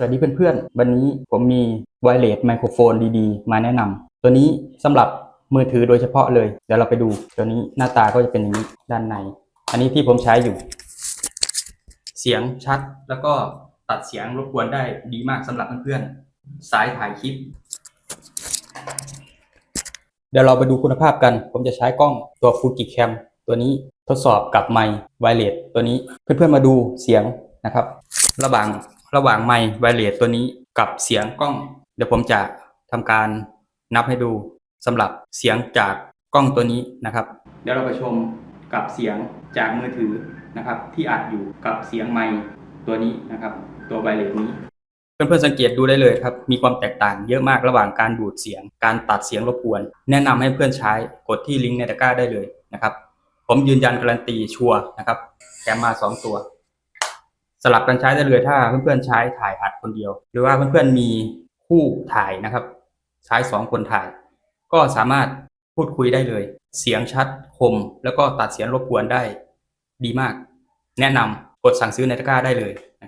สวัสดีเพื่อนๆ วันนี้ผมมีไวเลสไมโครโฟนดีๆ มาแนะนำตัวนี้สำหรับมือถือโดยเฉพาะเลย เดี๋ยวเราไปดูตัวนี้หน้าตาก็จะเป็นอย่างนี้ด้านใน อันนี้ที่ผมใช้อยู่ เสียงชัดแล้วก็ตัดเสียงรบกวนได้ดีมากสำหรับเพื่อนๆ สายถ่ายคลิป เดี๋ยวเราไปดูคุณภาพกัน ผมจะใช้กล้องตัวฟูจิแคมตัวนี้ทดสอบกับไมค์ไวเลสตัวนี้ เพื่อนๆมาดูเสียงนะครับ ระหว่าง ระหว่างไมค์ไวเลสตัวนี้กับเสียงกล้อง เดี๋ยวผมจะทำการนับให้ดูสำหรับเสียงจากกล้องตัวนี้นะครับ เดี๋ยวเราไปชมกับเสียงจากมือถือนะครับ ที่อัดอยู่กับเสียงไมค์ตัวนี้นะครับ ตัวไวเลสนี้เพื่อนๆสังเกตดูได้เลยครับ มีความแตกต่างเยอะมากระหว่างการดูดเสียง การตัดเสียงรบกวน แนะนำให้เพื่อนใช้กดที่ลิงก์ในตะกร้าได้เลยนะครับ ผมยืนยันการันตีชัวร์นะครับแถมมาสองตัว สลับกันใช้ได้เลยถ้าเพื่อนๆใช้ถ่ายอัดคนเดียว หรือว่าเพื่อนๆมีคู่ถ่ายนะครับ ใช้สองคนถ่าย ก็สามารถพูดคุยได้เลย เสียงชัดคม แล้วก็ตัดเสียงรบกวนได้ดีมาก แนะนำกดสั่งซื้อในตะกร้าได้เลยนะครับ